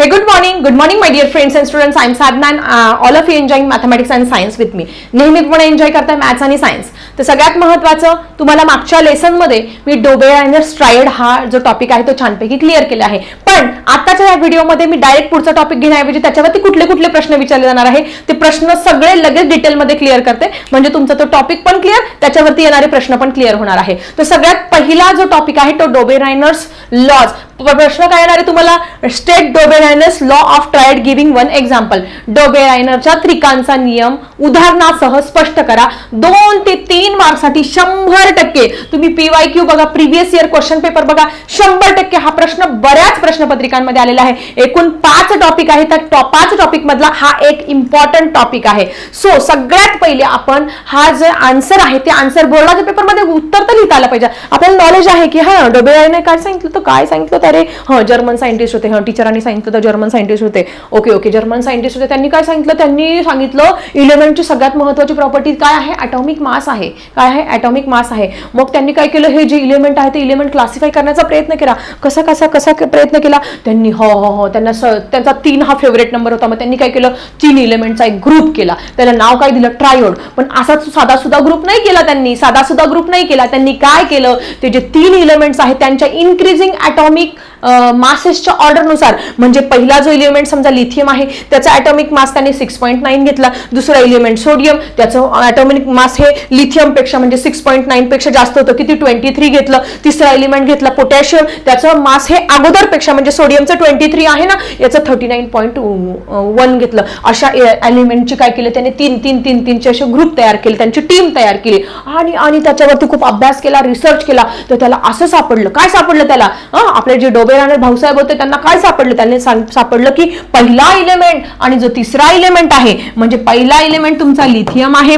Hey, good morning. Good morning, my dear friends and students. I'm Sadhna and uh, all of you enjoying mathematics and science with me. नेहमीपणे enjoy करताय maths आणि science तर सगळ्यात महत्त्वाचं तुम्हाला मागच्या लेसनमध्ये मी डोबे आणि स्ट्रायड हा जो टॉपिक आहे तो छानपैकी क्लिअर केला आहे पण आताच्या या व्हिडिओमध्ये मी डायरेक्ट पुढचा टॉपिक घेण्याऐवजी त्याच्यावरती कुठले कुठले प्रश्न विचारले जाणार आहे ते प्रश्न सगळे लगेच डिटेलमध्ये क्लिअर करते म्हणजे तुमचा तो टॉपिक पण क्लिअर त्याच्यावरती येणारे प्रश्न पण क्लिअर होणार आहे तर सगळ्यात पहिला जो टॉपिक आहे तो डोबेरायनर्स लॉज प्रश्न काय येणार आहे तुम्हाला? State Dobereiner's law of triad giving one example डोबेरायनरच्या त्रिकांचा नियम उदाहरणासह स्पष्ट करा. दोन ते तीन मार्कसाठी शंभर टक्के. तुम्ही पीवाय क्यू बघा प्रिव्हियस इयर क्वेश्चन पेपर बघा. शंभर टक्के हा प्रश्न बऱ्याच प्रश्नपत्रिकांमध्ये आलेला आहे. एकूण पाच टॉपिक आहे त्या पाच टॉपिक मधला हा एक इम्पॉर्टंट टॉपिक आहे. सो सगळ्यात पहिले आपण हा जे आन्सर आहे ते आन्सर बोर्डाच्या पेपरमध्ये उत्तर तर लिहिता आलं पाहिजे. आपल्याला नॉलेज आहे की हा डोबेरायने काय सांगितलं तर काय सांगितलं अरे हां जर्मन सायंटिस्ट होते हां टीचरांनी सांगितलं तर जर्मन सायंटिस्ट होते. ओके ओके जर्मन सायंटिस्ट होते. त्यांनी काय सांगितलं? त्यांनी सांगितलं इलेमेंटची सगळ्यात महत्वाची प्रॉपर्टी काय आहे? ॲटॉमिक मास आहे. काय आहे? ॲटॉमिक मास आहे. मग त्यांनी काय केलं? हे जे इलेमेंट आहे ते इलेमेंट क्लासिफाय करण्याचा प्रयत्न केला. कसा कसा कसा प्रयत्न केला? त्यांनी हो हो हो त्यांना स- त्यांचा तीन हा फेवरेट नंबर होता. मग त्यांनी काय केलं? तीन इलेमेंटचा एक ग्रुप केला. त्याला नाव काय दिलं? ट्रायोड पण असा साधा सुद्धा ग्रुप नाही केला त्यांनी. साधा सुद्धा ग्रुप नाही केला. त्यांनी काय केलं? ते जे तीन इलेमेंट्स आहेत त्यांच्या इन्क्रीजिंग ॲटॉमिक मासेसच्या ऑर्डरनुसार म्हणजे पहिला जो इलिमेंट समजा लिथियम आहे त्याचा ॲटॉमिक मास त्याने सिक्स पॉईंट नाईन घेतला. दुसरा इलिमेंट सोडियम त्याचं ॲटॉमिक मास हे लिथियमपेक्षा म्हणजे सिक्स पॉईंट नाईन पेक्षा जास्त होतं. किती? ट्वेंटी थ्री घेतलं. तिसरा एलिमेंट घेतला पोटॅशियम त्याचं मास हे अगोदरपेक्षा म्हणजे सोडियमचं ट्वेंटी थ्री आहे ना याचं थर्टी नाईन पॉईंट वन घेतलं. अशा एलिमेंटची काय केलं? त्याने तीन तीन तीन तीनचे असे ग्रुप तयार केले. त्यांची टीम तयार केली. आणि आणि त्याच्यावरती खूप अभ्यास केला रिसर्च केला. तर त्याला असं सापडलं. काय सापडलं त्याला? आपले जे डोबे राहणार भाऊसाहेब होते त्यांना काय सापडलं? त्यांनी सापडलं की पहिला इलेमेंट आणि जो तिसरा इलेमेंट आहे म्हणजे पहिला इलेमेंट तुमचा लिथियम आहे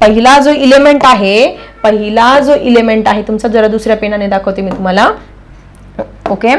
पहिला जो इलेमेंट आहे पहिला जो इलेमेंट आहे तुमचा जरा दुसऱ्या पेनाने दाखवते मी तुम्हाला. ओके?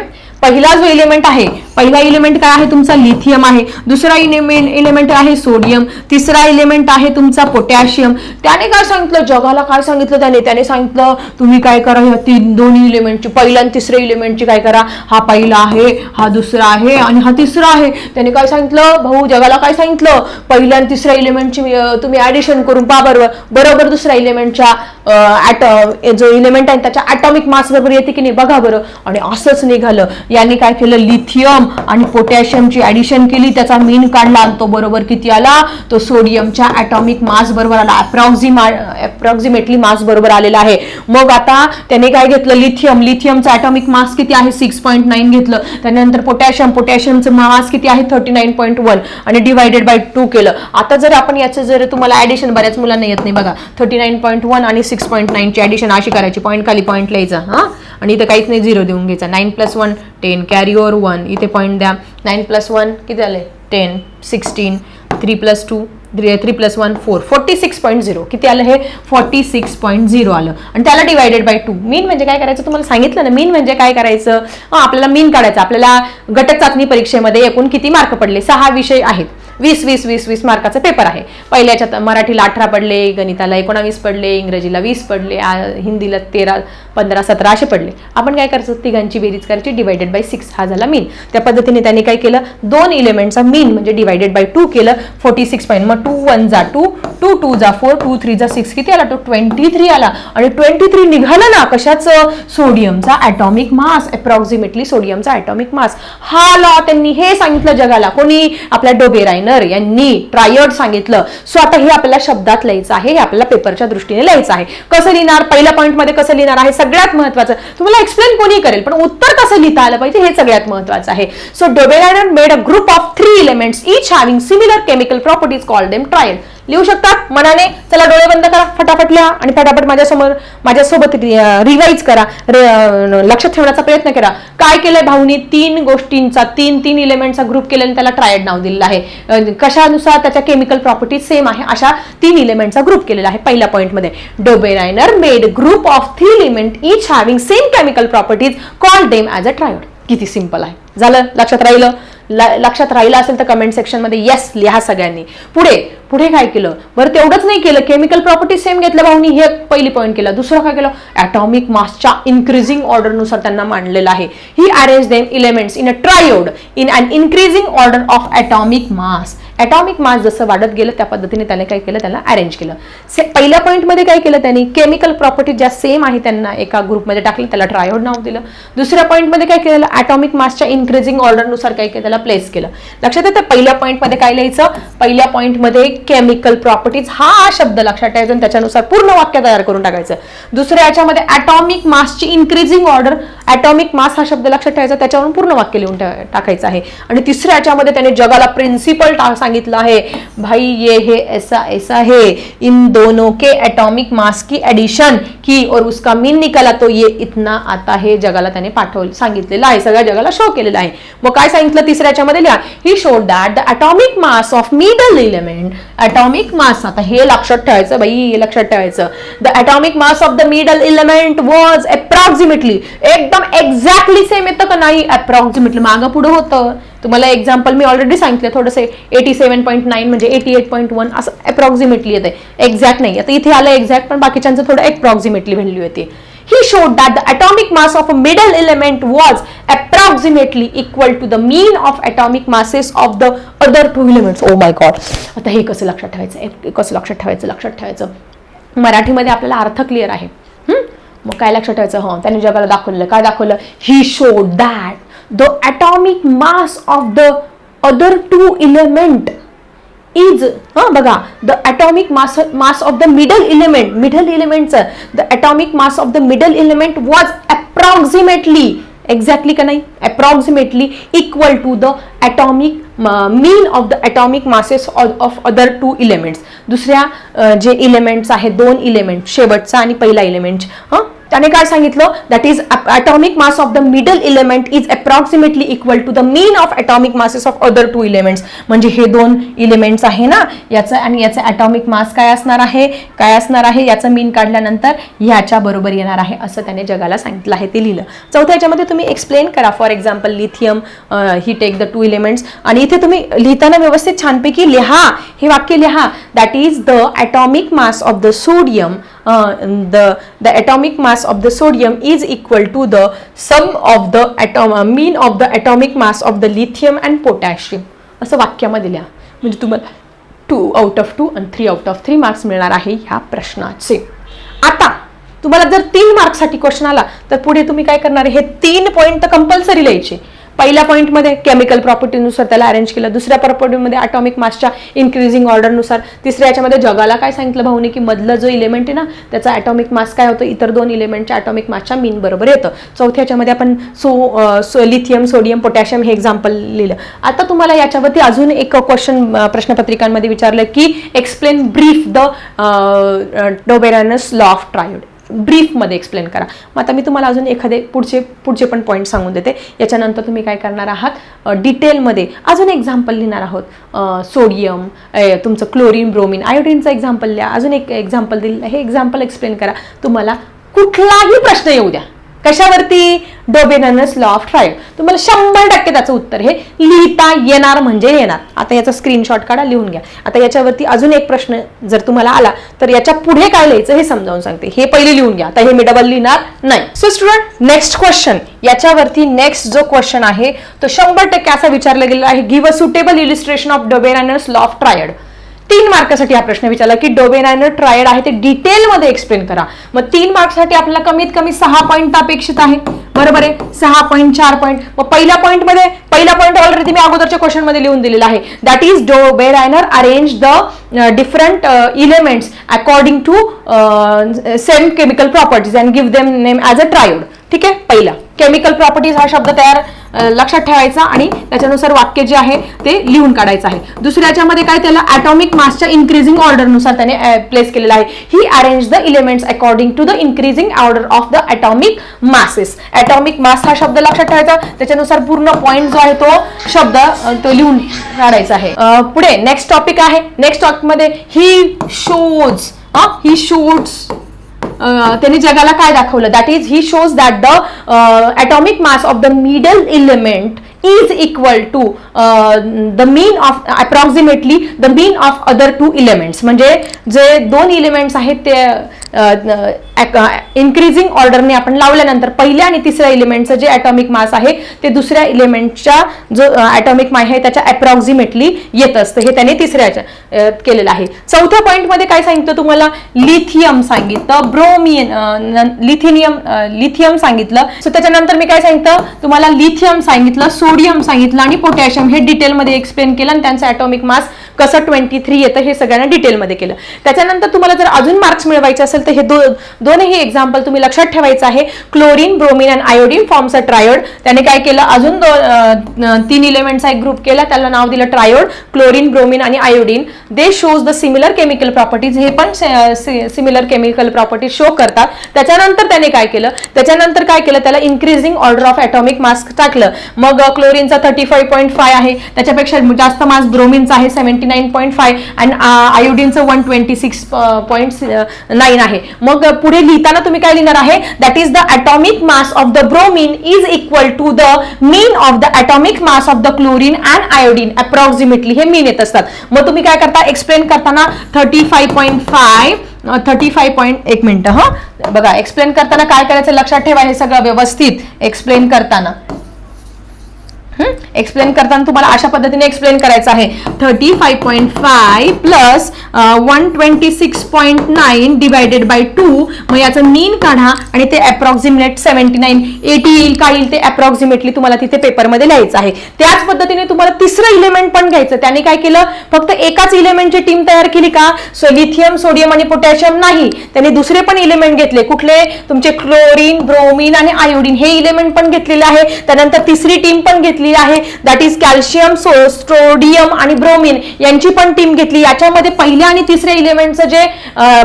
पहिला जो एलिमेंट आहे पहिला इलेमेंट काय आहे तुमचा लिथियम आहे दुसरा इलेमेंट इलेमेंट आहे सोडियम तिसरा इलेमेंट आहे तुमचा पोटॅशियम त्याने काय सांगितलं? जगाला काय सांगितलं त्याने? त्याने सांगितलं तुम्ही काय करा ह्या तीन दोन्ही इलेमेंटची पहिल्या आणि तिसऱ्या इलेमेंटची काय करा? हा पहिला आहे हा दुसरा आहे आणि हा तिसरा आहे. त्याने काय सांगितलं? भाऊ जगाला काय सांगितलं? पहिल्या आणि तिसऱ्या इलेमेंटची तुम्ही ऍडिशन करून पहा बरोबर. बरोबर दुसऱ्या इलेमेंटच्या जो इलेमेंट आहे त्याच्या ॲटॉमिक मास बरोबर येते की नाही बघा बरं. आणि असंच निघालं. यांनी काय केलं? लिथियम आणि पोटॅशियमची ऍडिशन केली. त्याचा मीन काढला आणि तो बरोबर किती आला? तो सोडियमच्या ॲटॉमिक मास बरोबर आला. अप्रॉक्झिमा अप्रॉक्झिमेटली मास बरोबर आलेला आहे. मग आता त्याने काय घेतलं? लिथियम लिथियमचा ॲटॉमिक मास किती आहे? सिक्स पॉईंट नाईन घेतलं. त्यानंतर पोटॅशियम पोटॅशियमचं मास किती आहे? थर्टी नाईन पॉईंट वन आणि डिवायडेड बाय टू केलं. आता जर आपण याचं जर तुम्हाला ऍडिशन बऱ्याच मुलांना येत नाही बघा. थर्टी नाईन पॉईंट वन आणि सिक्स सिक्स पॉईंट नाईनची ॲडिशन अशी करायची. पॉईंट खाली पॉईंट लिहायचा हां? आणि इथं काहीच नाही झिरो देऊन घ्यायचा. Nine plus one ten carry over one इथे पॉईंट द्या. नाईन प्लस वन किती झाले ten sixteen three plus two three three plus one four forty six point zero किती आलं हे? फोर्टी सिक्स पॉईंट झिरो आलं. आणि त्याला डिवायडेड बाय टू मीन म्हणजे काय करायचं? तुम्हाला सांगितलं ना मीन म्हणजे काय करायचं? हं, आपल्याला मीन काढायचं. आपल्याला गट चाचणी परीक्षेमध्ये एकूण किती मार्क पडले? सहा विषय आहेत. वीस वीस वीस वीस मार्काचा पेपर आहे. पहिल्याच्यात मराठीला अठरा पडले गणिताला एकोणावीस पडले इंग्रजीला वीस पडले हिंदीला तेरा पंधरा सतरा असे पडले. आपण काय करायचं? तिघांची बेरीज करायची डिवायडेड बाय सिक्स हा झाला मीन त्या पद्धतीने त्यांनी काय केलं? दोन इलेमेंटचा मीन म्हणजे डिवायडेड बाय टू केलं. फोर्टी सिक्स पॉईंट मग टू वन जा टू टू टू जा फोर टू थ्री जा सिक्स किती आला? तो ट्वेंटी थ्री आला. आणि ट्वेंटी थ्री निघालं ना कशाचं? सोडियमचा ॲटॉमिक मास अप्रॉक्सिमेटली सोडियमचा ॲटॉमिक मास हा लॉ त्यांनी हे सांगितलं जगाला. कोणी? आपल्या डोबेरायनर यांनी ट्रायड सांगितलं. सो आता हे आपल्याला शब्दात लिहायचं आहे हे आपल्याला पेपरच्या दृष्टीने लिहायचं आहे. कसं लिहिणार? पहिल्या पॉईंटमध्ये कसं लिहिणार आहे? सगळ्यात महत्वाचं तुम्हाला एक्सप्लेन कोणी करेल पण उत्तर कसं लिहिता आलं पाहिजे हे सगळ्यात महत्वाचं आहे. So Dobereiner made a group of three elements each having similar chemical properties called them triad लिहू शकतात मनाने. चला डोळे बंद करा फटाफट लिहा आणि फटाफट माझ्यासमोर माझ्यासोबत रिवाईज करा. लक्षात ठेवण्याचा प्रयत्न करा. काय केलंय भाऊनी? तीन गोष्टींचा तीन तीन इलेमेंटचा ग्रुप केला आणि त्याला ट्रायड नाव दिलेलं आहे. कशानुसार त्याच्या केमिकल प्रॉपर्टीज सेम आहे अशा तीन इलेमेंटचा ग्रुप केलेला आहे पहिल्या पॉईंटमध्ये Dobereiner made group of three element each having same chemical properties call them as a triad किती सिंपल आहे. झालं? लक्षात राहिलं? लक्षात राहिलं असेल तर कमेंट सेक्शनमध्ये येस लिहा सगळ्यांनी. पुढे पुढे काय केलं? बरं तेवढंच नाही केलं. केमिकल प्रॉपर्टी सेम घेतलं भाऊनी. हे पहिली पॉईंट केलं. दुसरं काय केलं? ॲटॉमिक मासच्या इन्क्रीजिंग ऑर्डरनुसार त्यांना मांडलेलं आहे. He arrange them elements in a triad in an increasing order of atomic mass atomic mass जसं वाढत गेलं त्या पद्धतीने त्याने काय केलं? त्याला अरेंज केलं. से पहिल्या पॉईंटमध्ये काय केलं त्यांनी? केमिकल प्रॉपर्टी ज्या सेम आहे त्यांना एका ग्रुपमध्ये टाकलं. त्याला ट्रायोड नाव दिलं. दुसऱ्या पॉईंटमध्ये काय केलं ॲटॉमिक मासच्या इन्क्रीजिंग ऑर्डरनुसार काय केलं? त्याला प्लेस केलं. लक्षात येतं पहिल्या पॉईंटमध्ये काय लिहायचं? पहिल्या पॉईंटमध्ये केमिकल प्रॉपर्टीज हा शब्द लक्षात ठेवायचा आणि त्याच्यानुसार पूर्ण वाक्य तयार करून टाकायचं. दुसऱ्या याच्यामध्ये ॲटॉमिक मासची इन्क्रीजिंग ऑर्डर ॲटॉमिक मास हा शब्द लक्षात ठेवायचा त्याच्यावरून पूर्ण वाक्य लिहून टाकायचं आहे. आणि तिसऱ्या याच्यामध्ये त्याने जगाला प्रिन्सिपल सांगितलं आहे. भाई ये हे ऐसा ऐसा है. इन दोनों के एटॉमिक मास की एडिशन की और उसका मीन निकाला तो ये इतना आता है जगाला त्याने पाठवलं सांगितलेलं आहे सगळ्या जगाला शो केलेला आहे. मग काय सांगितलं तिसऱ्या याच्यामध्ये लिहा ही showed that the atomic mass of middle element atomic mass आता हे लक्षात ठेवायचं बाई हे लक्षात ठेवायचं. The atomic mass of the middle element was approximately एकदम एक्झॅक्टली सेम येतं का नाही? अप्रॉक्सिमेटली मागं पुढं होतं. तुम्हाला एक्झाम्पल मी ऑलरेडी सांगितलं थोडंसं एटी सेवन पॉईंट नाईन म्हणजे एटी एट पॉईंट वन असं अप्रॉक्सिमेटली येते एक्झॅक्ट नाही. आता इथे आलं एक्झॅक्ट पण बाकीच्यांचं थोडं अप्रॉक्सिमेटली व्हॅल्यू येते. He showed that the atomic mass of a middle element was approximately equal to the mean of atomic masses of the other two elements. Oh my god. आता हे कसं लक्षात ठेवायचं हे कसं लक्षात ठेवायचं लक्षात ठेवायचं मराठीमध्ये आपल्याला अर्थ क्लिअर आहे मग काय लक्षात ठेवायचं हां त्याने जगाला दाखवलं काय दाखवलं he showed that the atomic mass of the other two element is हां बघा the atomic mass mass of the middle element middle इलेमेंटचं the atomic mass of the middle element was approximately exactly का नाही? Approximately equal to the atomic mean of the atomic masses of other two elements दुसऱ्या जे elements आहेत दोन element शेवटचा आणि पहिला element हां? त्याने काय सांगितलं? That is atomic mass of the middle element is approximately equal to the mean of atomic masses of other two elements म्हणजे हे दोन इलेमेंट्स आहे ना याचं आणि याचं ॲटॉमिक मास काय असणार आहे? काय असणार आहे? याचं मीन काढल्यानंतर ह्याच्या बरोबर येणार आहे असं त्याने जगाला सांगितलं आहे ते लिहिलं. चौथ्या याच्यामध्ये तुम्ही एक्सप्लेन करा for example lithium he take the two elements आणि इथे तुम्ही लिहिताना व्यवस्थित छानपैकी लिहा हे वाक्य लिहा. That is the atomic mass of the sodium uh, the the atomic mass of the sodium is equal to the sum of the atom uh, mean of the atomic mass of the lithium and potassium. असं वाक्यामध्ये लिहा. म्हणजे तुम्हाला two out of two आणि three out of three marks मिळणार आहे ह्या प्रश्नाचे. आता तुम्हाला जर तीन मार्क्ससाठी क्वेश्चन आला तर पुढे तुम्ही काय करणार? आहे हे तीन पॉईंट तर कंपल्सरी लिहायचे. पहिल्या पॉईंटमध्ये केमिकल प्रॉपर्टीनुसार त्याला अरेंज केलं. दुसऱ्या प्रॉपर्टीमध्ये अटॉमिक मासच्या इन्क्रीजिंग ऑर्डरनुसार तिसऱ्या याच्यामध्ये जगाला काय सांगितलं भाऊने की मधलं जो इलेमेंट आहे ना त्याचा ॲटॉमिक मास काय होतं? इतर दोन इलेमेंटच्या ॲटॉमिक मासच्या मीन बरोबर येतं. चौथ्या याच्यामध्ये आपण so so lithium sodium potassium हे एक्झाम्पल लिहिलं. आता तुम्हाला याच्यावरती अजून एक क्वेश्चन प्रश्नपत्रिकांमध्ये विचारलं की explain brief the Dobereiner's law of triad ब्रीफमध्ये explain करा. मग आता मी तुम्हाला अजून एखादे पुढचे पुढचे पण पॉईंट सांगून देते. याच्यानंतर तुम्ही काय करणार आहात? डिटेलमध्ये अजून एक्झाम्पल लिहिणार आहोत. सोडियम तुमचं क्लोरीन ब्रोमिन आयोडीनचं एक्झाम्पल लिहा. अजून एक एक्झाम्पल दिलं हे एक्झाम्पल एक्सप्लेन करा. तुम्हाला कुठलाही प्रश्न येऊ द्या. कशावरती? डोबेनस लॉ ऑफ ट्रायल तुम्हाला शंभर टक्के त्याचं उत्तर हे लिहिता येणार म्हणजे येणार. आता याचा स्क्रीनशॉट काढा लिहून घ्या. आता याच्यावरती अजून एक प्रश्न जर तुम्हाला आला तर याच्यापुढे काय लिहायचं हे समजावून सांगते. हे पहिले लिहून घ्या. आता हे मी डबल लिहिणार नाही. सो स्टुडंट नेक्स्ट क्वेश्चन याच्यावरती नेक्स्ट जो क्वेश्चन आहे तो शंभर टक्के असा विचारला गेला आहे give a suitable illustration of Dobereiner's law of triad तीन मार्कासाठी हा प्रश्न विचारला की डोबेनायनर ट्रायड आहे ते डिटेलमध्ये एक्सप्लेन करा. मग तीन मार्कसाठी आपल्याला कमीत कमी सहा पॉईंट अपेक्षित आहे. बरोबर आहे? सहा पॉईंट चार पॉईंट. मग पहिल्या पॉईंटमध्ये पहिला पॉईंट ऑलरेडी मी अगोदरच्या क्वेश्चनमध्ये लिहून दिलेला आहे. That is Dobereiner arrange the different elements according to same chemical properties and give them name as a triad ठीक आहे? पहिला. केमिकल प्रॉपर्टीज हा शब्द तयार लक्षात ठेवायचा आणि त्याच्यानुसार वाक्य जे आहे ते लिहून काढायचं आहे. दुसऱ्या याच्यामध्ये काय त्याला ॲटॉमिक मासच्या इन्क्रीजिंग ऑर्डरनुसार त्याने प्लेस केलेलं आहे. He arrange the elements according to the increasing order of the atomic masses atomic mass हा शब्द लक्षात ठेवायचा. त्याच्यानुसार पूर्ण पॉईंट जो आहे तो शब्द तो लिहून काढायचा आहे. पुढे नेक्स्ट टॉपिक आहे. नेक्स्ट टॉपिकमध्ये ही शोज ही शूट्स त्यांनी जगाला काय दाखवलं? That is he shows that the atomic mass of the middle element is equal to the mean of approximately the mean of other two elements म्हणजे जे दोन elements आहेत ते इन्क्रीजिंग ऑर्डरने आपण लावल्यानंतर पहिल्या आणि तिसऱ्या इलिमेंटचं जे ॲटॉमिक मास आहे ते दुसऱ्या इलिमेंटच्या जो ॲटॉमिक मास आहे त्याच्या अप्रॉक्झिमेटली येत असतं. हे त्याने तिसऱ्याच्या केलेलं आहे. चौथ्या पॉईंटमध्ये काय सांगितलं तुम्हाला? लिथियम सांगितलं. ब्रोमियन लिथिनियम लिथियम सांगितलं. सो त्याच्यानंतर मी काय सांगितलं? तुम्हाला लिथियम सांगितलं सोडियम सांगितलं आणि पोटॅशियम हे डिटेलमध्ये एक्सप्लेन केलं आणि त्यांचं ॲटॉमिक मास कसं ट्वेंटी थ्री येतं हे सगळ्यांना डिटेलमध्ये केलं. त्याच्यानंतर तुम्हाला जर अजून मार्क्स मिळवायचे असेल तर हे दो दोनही एक्झाम्पल तुम्ही लक्षात ठेवायचं आहे. Chlorine bromine and iodine forms a triad त्याने काय केलं? अजून दोन तीन इलेमेंटचा एक ग्रुप केला. त्याला नाव दिलं ट्रायोड क्लोरीन ब्रोमिन आणि iodine they shows the similar chemical properties हे पण सिमिलर केमिकल प्रॉपर्टीज शो करतात. त्याच्यानंतर त्याने काय केलं? त्याच्यानंतर काय केलं? त्याला increasing order of atomic mask टाकलं. मग क्लोरीनचा थर्टी फाईव्ह पॉईंट फाय आहे. त्याच्यापेक्षा जास्त मास ब्रोमिनचा आहे सेव्हन्टी नाईन पॉईंट फाय आणि आयोडीनचं one twenty six point nine आहे. मग पुढे लिहिताना तुम्ही काय लिहिणार आहे? That is the atomic mass of the bromine is equal to the mean of the atomic mass of the chlorine and iodine approximately हे मीन येत असतात. मग तुम्ही काय करता? एक्सप्लेन करताना thirty five point five thirty five point एक minute हा? बघा एक्सप्लेन करताना काय करायचं? लक्षात ठेवा हे सगळं व्यवस्थित. एक्सप्लेन करताना. एक्सप्लेन करताना तुम्हाला अशा पद्धतीने एक्सप्लेन करायचं आहे. Thirty five point five plus one twenty six point nine divided by two मग याचं मीन काढा आणि ते अप्रॉक्सिमेट सेव्हन्टी नाईन एटी येईल काय येईल ते अप्रॉक्सिमेटली तुम्हाला तिथे पेपरमध्ये लिहायचं आहे. त्याच पद्धतीने तुम्हाला तिसरं इलेमेंट पण घ्यायचं. त्याने काय केलं? फक्त एकाच इलेमेंटची टीम तयार केली का? सो लिथियम सोडियम आणि पोटॅशियम नाही. त्यांनी दुसरे पण इलेमेंट घेतले. कुठले? तुमचे क्लोरीन ब्रोमिन आणि आयोडीन हे इलेमेंट पण घेतलेले आहे. त्यानंतर तिसरी टीम पण घेतलेली आहे. दॅट इज कॅल्शियम स्ट्रोडियम आणि ब्रोमिन यांची पण टीम घेतली. याच्यामध्ये पहिल्या आणि तिसऱ्या इलेमेंटचं जे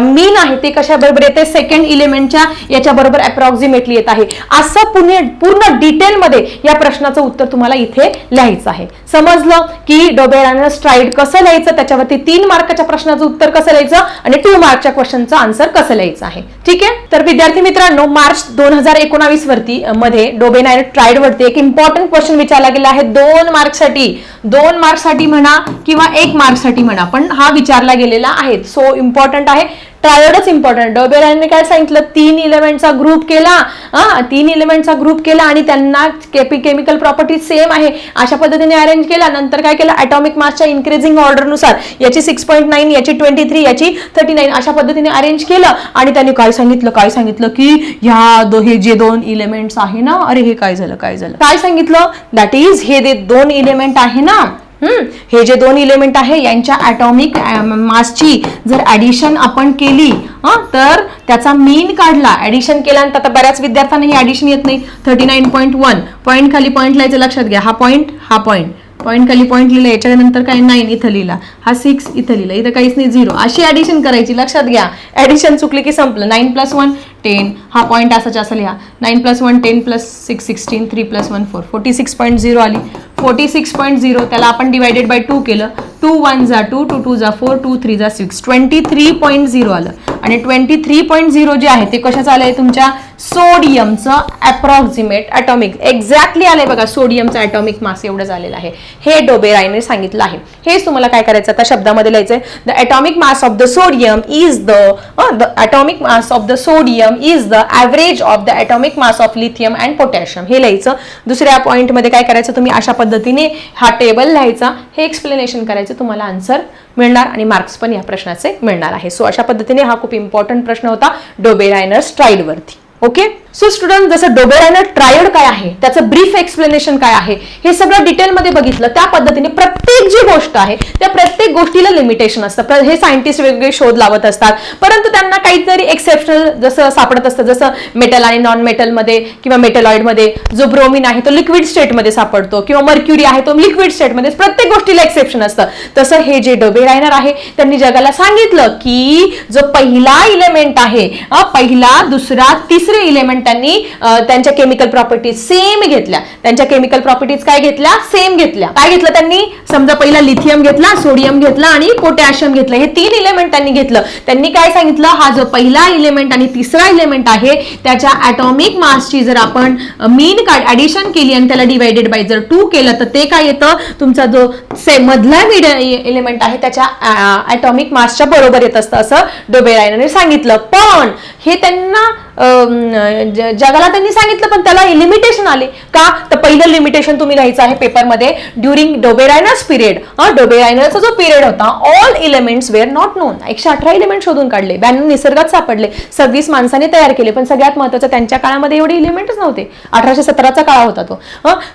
मीन आहे ते कशा बरोबर येते? सेकंड इलेमेंटच्या याच्या बरोबर अप्रॉक्सिमेटली येत आहे. असं पुणे पूर्ण डिटेलमध्ये या प्रश्नाचं उत्तर तुम्हाला इथे लिहायचं आहे. समजलं की डोबेरानं स्ट्राईड कसं लिहायचं? त्याच्यावरती तीन मार्काच्या प्रश्नाचं उत्तर कसं लिहायचं? आणि टू मार्कच्या क्वेश्चनचं आन्सर कसं लिहायचं आहे? ठीक आहे? तर विद्यार्थी मित्रांनो मार्च दोन हजार एकोणावीस वरती मध्ये डोबेनायर ट्राईड वरती एक इम्पॉर्टंट क्वेश्चन विचारला गेला आहे. दोन मार्कसाठी दोन मार्कसाठी म्हणा किंवा एक मार्कसाठी म्हणा पण हा विचारला गेलेला आहे. सो इम्पॉर्टंट आहे. ट्रायडच इम्पॉर्टंट डोबेरायने काय सांगितलं? तीन इलेमेंटचा ग्रुप केला. हा तीन इलेमेंटचा ग्रुप केला आणि त्यांना केमिकल प्रॉपर्टी सेम आहे. अशा पद्धतीने अरेंज केला. नंतर काय केलं? ॲटॉमिक मासच्या इन्क्रीजिंग ऑर्डरनुसार याची सिक्स पॉईंट नाईन याची ट्वेंटी थ्री याची थर्टी नाईन अशा पद्धतीने अरेंज केलं. आणि त्यांनी काय सांगितलं? काय सांगितलं की ह्या दो हे जे दोन इलेमेंट्स आहे ना अरे हे काय झालं? काय झालं? काय सांगितलं? दॅट इज हे जे दोन इलेमेंट आहे ना हे जे दोन इलेमेंट आहे यांच्या ॲटॉमिक मासची जर ऍडिशन आपण केली तर त्याचा मीन काढला. ऍडिशन केल्यानंतर आता बऱ्याच विद्यार्थ्यांना ही येत नाही. Thirty nine point one point खाली पॉईंट लिहायचं लक्षात घ्या. हा पॉईंट हा पॉईंट पॉईंट खाली पॉईंट लिहिला याच्यानंतर काय नाईन इथं लिहिला. हा सिक्स इथं लिहिला. इथं काहीच नाही झिरो अशी ॲडिशन करायची लक्षात घ्या. ऍडिशन चुकली की संपलं. नाईन प्लस वन टेन हा पॉईंट असाच असं लिहा. Nine plus one ten plus six sixteen three plus one four forty six point zero आली. फोर्टी सिक्स पॉईंट झिरो त्याला आपण डिवायडेड बाय टू केलं. टू वन जा टू टू टू जा फोर टू थ्री जा six twenty three point zero आलं. आणि twenty three point zero जे आहे ते कशाचं आलंय तुमच्या? सोडियमचं अप्रॉक्सिमेट ॲटॉमिक एक्झॅक्टली आलंय बघा सोडियमचं ॲटॉमिक मास एवढं झालेलं आहे. हे डोबेरायने सांगितलं आहे. हेच तुम्हाला काय करायचं? आता शब्दामध्ये लिहायचंय. The atomic mass of the sodium is the the atomic mass of the sodium is the average of the atomic mass of lithium and potassium हे लिहायचं. दुसऱ्या पॉईंटमध्ये काय करायचं? तुम्ही अशा पद्धतीने हा टेबल लिहायचा. हे एक्सप्लेनेशन करायचं. तुम्हाला आन्सर मिळणार आणि मार्क्स पण या प्रश्नाचे मिळणार आहे. सो अशा पद्धतीने हा खूप इम्पॉर्टंट प्रश्न होता डोबेरायनर स्ट्राईडवरती. ओके सो स्टुडंट जसं डोबेरायनर ट्रायड काय आहे त्याचं ब्रीफ एक्सप्लेनेशन काय आहे हे सगळं डिटेलमध्ये बघितलं त्या पद्धतीने प्रत्येक जी गोष्ट आहे त्या प्रत्येक गोष्टीला लिमिटेशन असतं. हे सायंटिस्ट वेगवेगळे शोध लावत असतात. परंतु त्यांना काहीतरी एक्सेप्शनल जसं सापडत असतं जसं मेटल आणि नॉन मेटलमध्ये किंवा मेटलॉइडमध्ये जो ब्रोमिन आहे तो लिक्विड स्टेटमध्ये सापडतो. किंवा मर्क्युरी आहे तो लिक्विड स्टेटमध्ये प्रत्येक गोष्टीला एक्सेप्शन असतं. तसं हे जे डोबेरायनर आहे त्यांनी जगाला सांगितलं की जो पहिला इलेमेंट आहे पहिला दुसरा तिसरा दुसरे इलेमेंट त्यांनी त्यांच्या केमिकल प्रॉपर्टीज सेम घेतल्या. त्यांच्या केमिकल प्रॉपर्टीज काय घेतल्या? सेम घेतल्या. काय घेतलं त्यांनी? समजा पहिला लिथियम घेतला सोडियम घेतला आणि पोटॅशियम घेतलं. हे तीन इलेमेंट त्यांनी घेतलं. त्यांनी काय सांगितलं? हा जो पहिला इलेमेंट आणि तिसरा इलेमेंट आहे त्याच्या ऍटॉमिक मासची जर आपण मीन काढ ऍडिशन केली आणि त्याला डिवायडेड बाय जर टू केलं तर ते काय येतं? तुमचा जो से मधला मिड इलेमेंट आहे त्याच्या ऍटॉमिक मासच्या बरोबर येत असतं असं डोबेरायनने सांगितलं. पण हे त्यांना जगाला त्यांनी सांगितलं पण त्याला लिमिटेशन आले. का? तर पहिलं लिमिटेशन तुम्ही लिहायचं आहे पेपरमध्ये ड्युरिंग डोबेरायनर्स पिरियड डोबेरायनरचा जो पिरियड होता all elements were not known एकशे अठरा इलिमेंट शोधून काढले. ब्याण्णव निसर्गात सापडले. सव्वीस माणसाने तयार केले पण सगळ्यात महत्वाचं त्यांच्या काळामध्ये एवढे इलिमेंट्स नव्हते. अठराशे सतराचा काळ होता तो.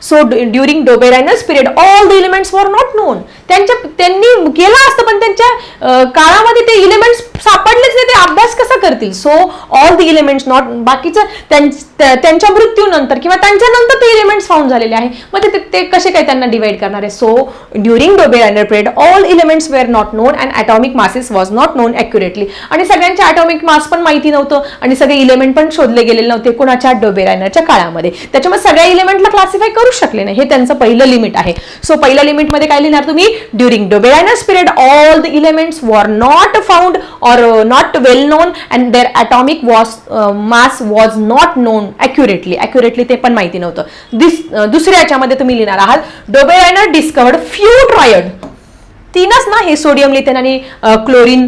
So during Dobereiner's period all the elements were not known त्यांच्या त्यांनी केलं असतं पण त्यांच्या काळामध्ये ते इलिमेंट्स सापडलेच नाही. ते अभ्यास कसा करतील? So all the elements not बाकीचं त्यां- त्यांच्या मृत्यूनंतर किंवा त्यांच्यानंतर ते इलिमेंट्स फाउंड झालेले आहे. मग ते- ते कसे काय त्यांना डिवाइड करणार आहे? So during डोबे period all elements were not known and atomic masses was not known accurately आणि सगळ्यांचे ॲटॉमिक मास पण माहिती नव्हतं आणि सगळे इलेमेंट पण शोधले गेलेले नव्हते कोणाच्या डोबेरायनरच्या काळामध्ये. त्याच्यामुळे सगळ्या इलेमेंटला क्लासिफाय करू शकले नाही. हे त्यांचं पहिलं लिमिट आहे. सो पहिल्या लिमिटमध्ये काय लिहिणार तुम्ही? During Dobereiner's period all the elements were not found or not well known and their atomic was mass was not known accurately accurately ते पण माहिती नव्हतं. दिस दुसऱ्या याच्यामध्ये तुम्ही लिहिणार आहात. डोबेरायनर डिस्कवर्ड फ्यू ट्रायड तीनच ना हे सोडियम लिथेन आणि क्लोरीन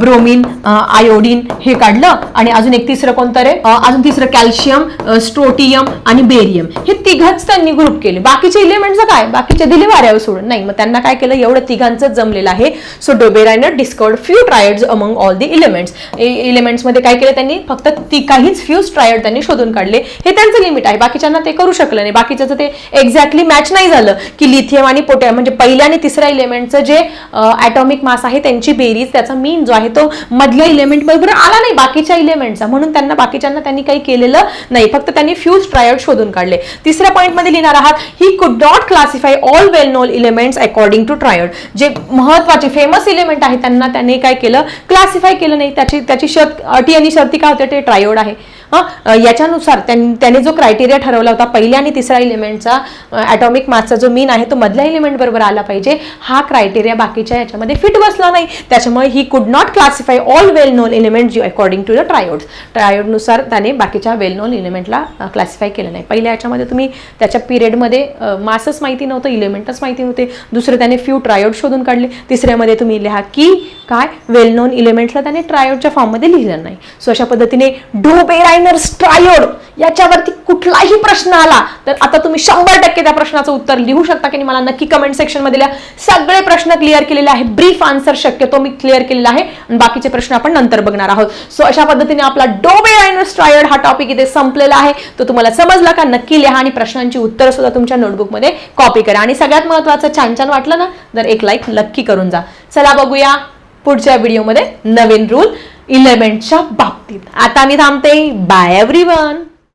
ब्रोमिन आयोडीन हे काढलं. आणि अजून एक तिसरं कोणतं रे? अजून तिसरं कॅल्शियम स्ट्रोटियम आणि बेरियम. हे तिघच त्यांनी ग्रुप केले. बाकीचे इलेमेंटचं काय? बाकीचे दिले वाऱ्यावर सोडून. नाही मग त्यांना काय केलं? एवढं तिघांचं जमलेलं आहे. So Dobereiner discovered few triads among all the elements इलिमेंट्समध्ये काय केलं त्यांनी? फक्त ती काहीच फ्यूज ट्रायड त्यांनी शोधून काढले. हे त्यांचं लिमिट आहे. बाकीच्यांना ते करू शकलं नाही. बाकीच्याचं ते एक्झॅक्टली मॅच नाही झालं की लिथियम आणि पोटॅम म्हणजे पहिल्या आणि तिसऱ्या इलेमेंटचं जे ॲटॉमिक मास आहे त्यांची बेरीज त्याचा मीन जो आहे तो मधल्या इलेमेंट बरोबर आला नाही बाकीच्या इलेमेंटचा म्हणून त्यांना बाकीच्यांना त्यांनी काही केलेलं नाही. फक्त त्यांनी फ्यूज ट्रायड शोधून काढले. तिसऱ्या पॉईंटमध्ये लिहिणार आहात he could not classify all well known elements according to triad जे महत्त्वाचे फेमस इलेमेंट आहे त्यांना त्यांनी काय केलं? क्लासिफाय केलं नाही. त्याची त्याची शर्त अटी आणि शर्ती काय होते ते ट्रायोड आहे. याच्यानुसार त्याने जो क्रायटेरिया ठरवला होता पहिल्या आणि तिसऱ्या इलिमेंटचा ॲटॉमिक मासचा जो मीन आहे तो मधल्या इलिमेंट बरोबर आला पाहिजे. हा क्रायटेरिया बाकीच्या याच्यामध्ये फिट बसला नाही. त्याच्यामुळे he could not classify all well known element G according to the triads ट्रायोडनुसार त्याने बाकीच्या वेल नोन इलिमेंटला क्लासिफाय केलं नाही. पहिल्या याच्यामध्ये तुम्ही त्याच्या पिरियडमध्ये मासच माहिती नव्हतं इलिमेंटच माहिती नव्हते. दुसरे त्याने फ्यू ट्रायोड शोधून काढले. तिसऱ्यामध्ये तुम्ही लिहा की काय? वेल नोन इलिमेंट्सला त्याने ट्रायोडच्या फॉर्ममध्ये लिहिलं नाही. सो अशा पद्धतीने डोबेरायनर्स ट्रायोड याच्यावरती कुठलाही प्रश्न आला तर आता तुम्ही शंभर टक्के त्या प्रश्नाचं उत्तर लिहू शकता की मला नक्की कमेंट सेक्शनमध्ये लिहा. सगळे प्रश्न क्लिअर केलेले आहे ब्रीफ आन्सर शक्यतो मी क्लिअर केलेला आहे. आणि बाकीचे प्रश्न आपण नंतर बघणार आहोत. सो अशा पद्धतीने आपला डोबेरायनर्स ट्रायोड हा टॉपिक इथे संपलेला आहे. तो तुम्हाला समजला का? नक्की लिहा आणि प्रश्नांची उत्तर सुद्धा तुमच्या नोटबुकमध्ये कॉपी करा. आणि सगळ्यात महत्वाचं छान छान वाटलं ना? तर एक लाईक नक्की करून जा. चला बघूया पुढच्या व्हिडिओमध्ये नवीन रूल इलेमेंटच्या बाबतीत. आता मी थांबते बाय एव्हरी वन